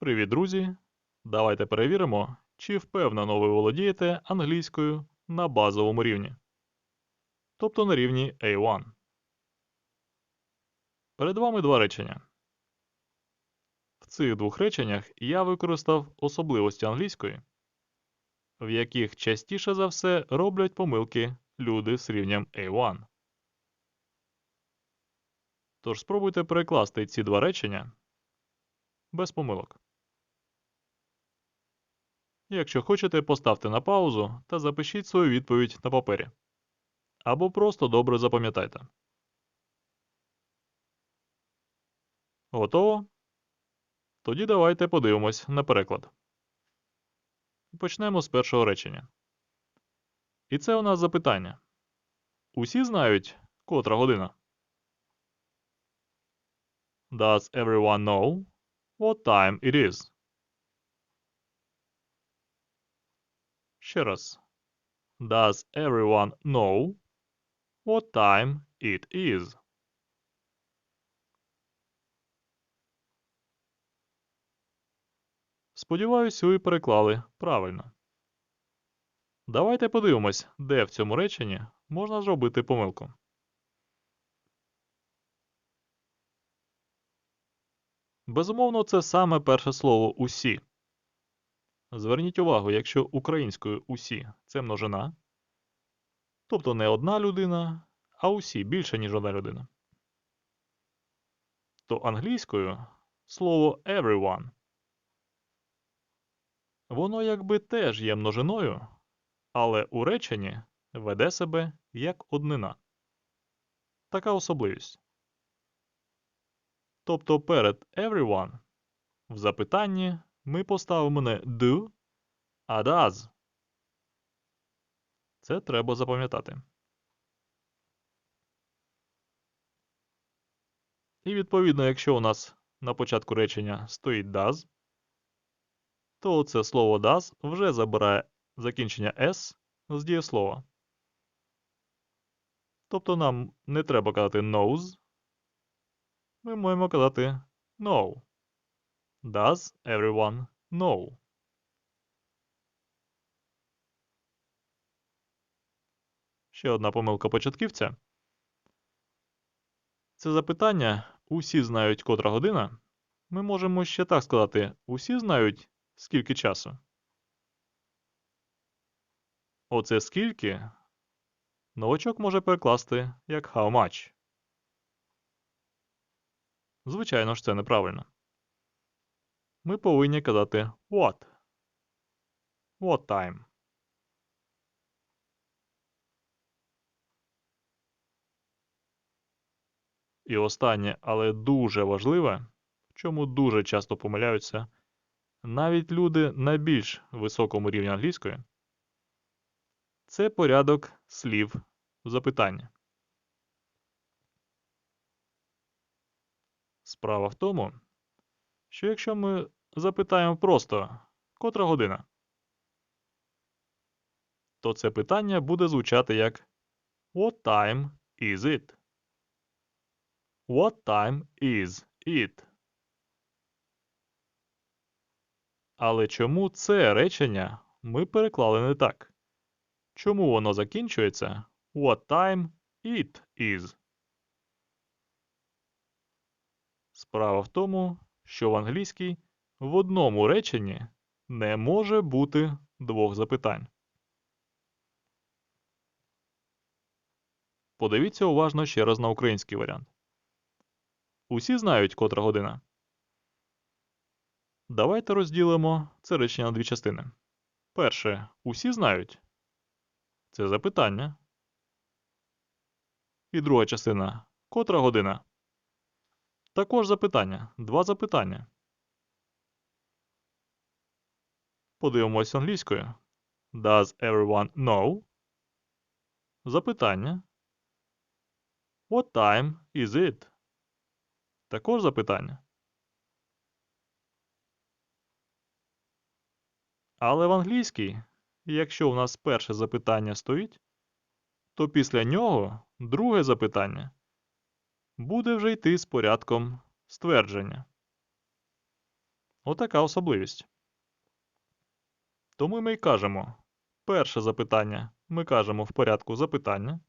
Привіт, друзі! Давайте перевіримо, чи впевнено ви володієте англійською на базовому рівні, тобто на рівні A1. Перед вами два речення. В цих двох реченнях я використав особливості англійської, в яких частіше за все роблять помилки люди з рівнем A1. Тож спробуйте перекласти ці два речення без помилок. Якщо хочете, поставте на паузу та запишіть свою відповідь на папері. Або просто добре запам'ятайте. Готово? Тоді давайте подивимось на переклад. Почнемо з першого речення. І це у нас запитання. Усі знають, котра година? Does everyone know what time it is? Ще раз. Does everyone know what time it is? Сподіваюсь, ви переклали правильно. Давайте подивимось, де в цьому реченні можна зробити помилку. Безумовно, це саме перше слово усі. Зверніть увагу, якщо українською усі це множина, тобто не одна людина, а усі більше, ніж одна людина, то англійською слово everyone. Воно якби теж є множиною, але у реченні веде себе як однина. Така особливість. Тобто перед everyone в запитанні ми поставимо не do, а does. Це треба запам'ятати. І відповідно, якщо у нас на початку речення стоїть does, то це слово does вже забирає закінчення s з дієслова. Тобто нам не треба казати knows, ми можемо казати know. Does everyone know? Ще одна помилка початківця. Це запитання усі знають котра година. Ми можемо ще так сказати: усі знають скільки часу. Оце скільки новачок може перекласти як how much. Звичайно ж, це неправильно. Ми повинні казати what. What time. І останнє, але дуже важливе, в чому дуже часто помиляються навіть люди на більш високому рівні англійської, це порядок слів в запитанні. Справа в тому, що якщо ми запитаємо просто котра година, то це питання буде звучати як What time is it? What time is it? Але чому це речення ми переклали не так? Чому воно закінчується What time it is? Справа в тому, що в англійській в одному реченні не може бути двох запитань. Подивіться уважно ще раз на український варіант. Усі знають котра година. Давайте розділимо це речення на дві частини. Перше, усі знають. Це запитання. І друга частина. Котра година? Також запитання. Два запитання. Подивимось англійською. Does everyone know? Запитання. What time is it? Також запитання. Але в англійській, якщо у нас перше запитання стоїть, то після нього друге запитання буде вже йти з порядком ствердження. Отака особливість. Тому ми й кажемо перше запитання ми кажемо в порядку запитання.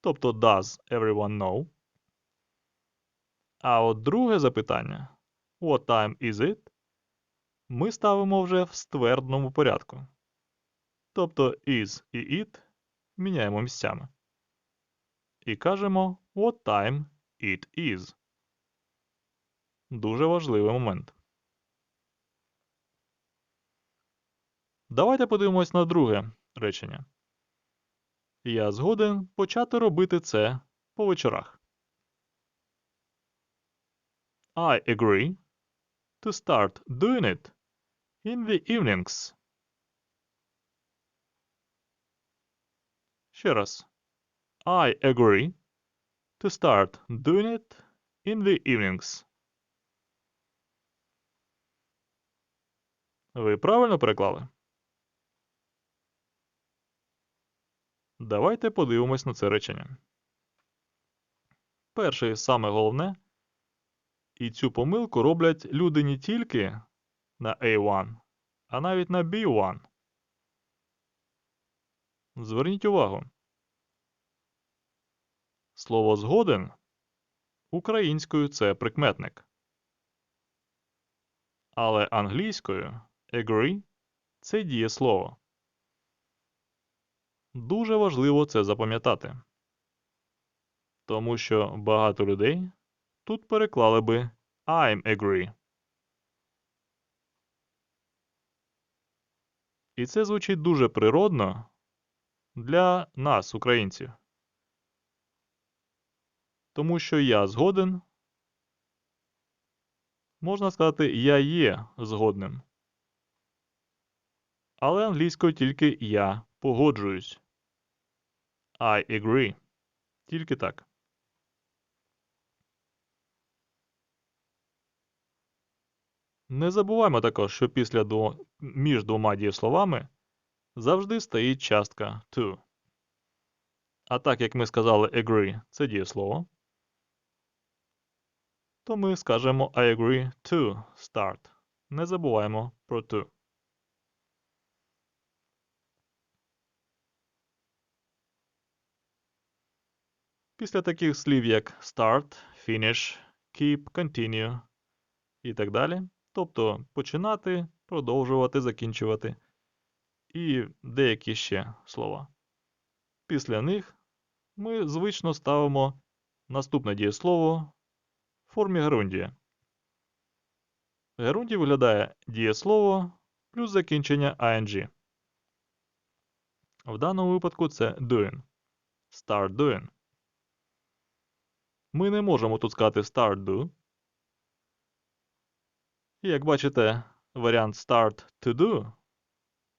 Тобто does everyone know? А от друге запитання What time is it? Ми ставимо вже в ствердному порядку. Тобто is і it міняємо місцями. І кажемо What time it is. Дуже важливий момент. Давайте подивимось на друге речення. Я згоден почати робити це по вечорах. I agree to start doing it in the evenings. Ще раз. I agree to start doing it in the evenings. Ви правильно переклали? Давайте подивимось на це речення. Перше саме головне. І цю помилку роблять люди не тільки на A1, а навіть на B1. Зверніть увагу. Слово згоден українською це прикметник. Але англійською agree це дієслово. Дуже важливо це запам'ятати. Тому що багато людей тут переклали би I'm agree. І це звучить дуже природно для нас, українців. Тому що я згоден. Можна сказати, я є згодним. Але англійською тільки я погоджуюсь. I agree. Тільки так. Не забуваємо також, що після дво... між двома дієсловами завжди стоїть частка to. А так як ми сказали agree це дієслово, то ми скажемо I agree to start. Не забуваємо про to. Після таких слів, як start, finish, keep, continue і так далі. Тобто починати, продовжувати, закінчувати і деякі ще слова. Після них ми звично ставимо наступне дієслово формі герундія. Герундій виглядає дієслово плюс закінчення ing. В даному випадку це doing. Start doing. Ми не можемо тут сказати start do. І як бачите, варіант start to do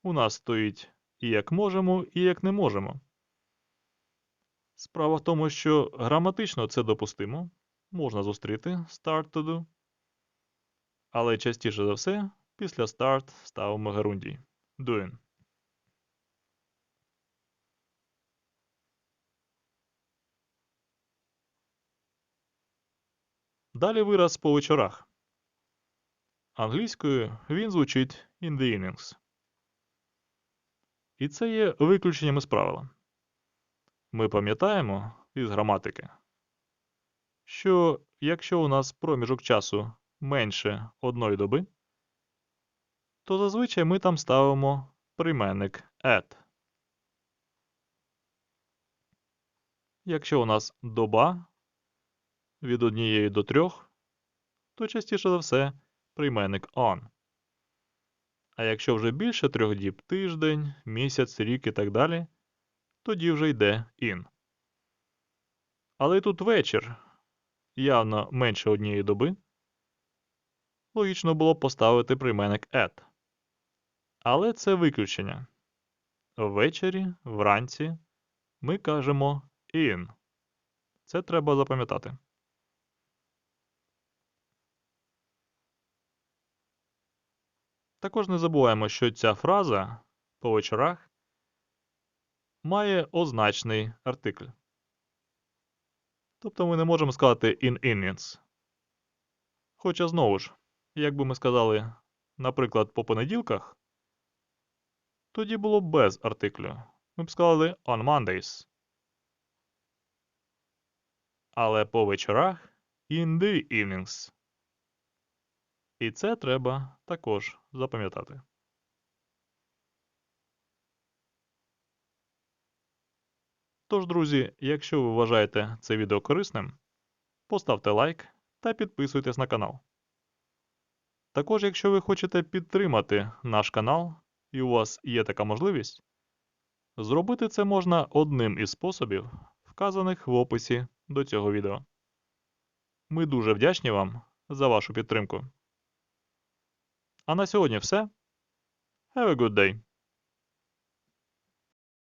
у нас стоїть і як можемо, і як не можемо. Справа в тому, що граматично це допустимо. Можна зустріти start to do. Але частіше за все, після start ставимо герундій. Doing. Далі вираз по вечорах. Англійською він звучить in the evenings. І це є виключенням із правила. Ми пам'ятаємо із граматики, що якщо у нас проміжок часу менше одної доби, то зазвичай ми там ставимо прийменник at. Якщо у нас доба від однієї до трьох, то частіше за все прийменник on. А якщо вже більше трьох діб тиждень, місяць, рік і так далі, тоді вже йде in. Але тут вечір явно менше однієї доби. Логічно було поставити прийменник at. Але це виключення. Ввечері, вранці ми кажемо in. Це треба запам'ятати. Також не забуваємо, що ця фраза по вечорах має означний артикль. Тобто ми не можемо сказати in evenings. Хоча знову ж, як би ми сказали, наприклад, по понеділках, тоді було б без артиклю. Ми б сказали on Mondays. Але по вечорах in the evenings. І це треба також запам'ятати. Тож, друзі, якщо ви вважаєте це відео корисним, поставте лайк та підписуйтесь на канал. Також, якщо ви хочете підтримати наш канал і у вас є така можливість, зробити це можна одним із способів, вказаних в описі до цього відео. Ми дуже вдячні вам за вашу підтримку. А на сьогодні все. Have a good day!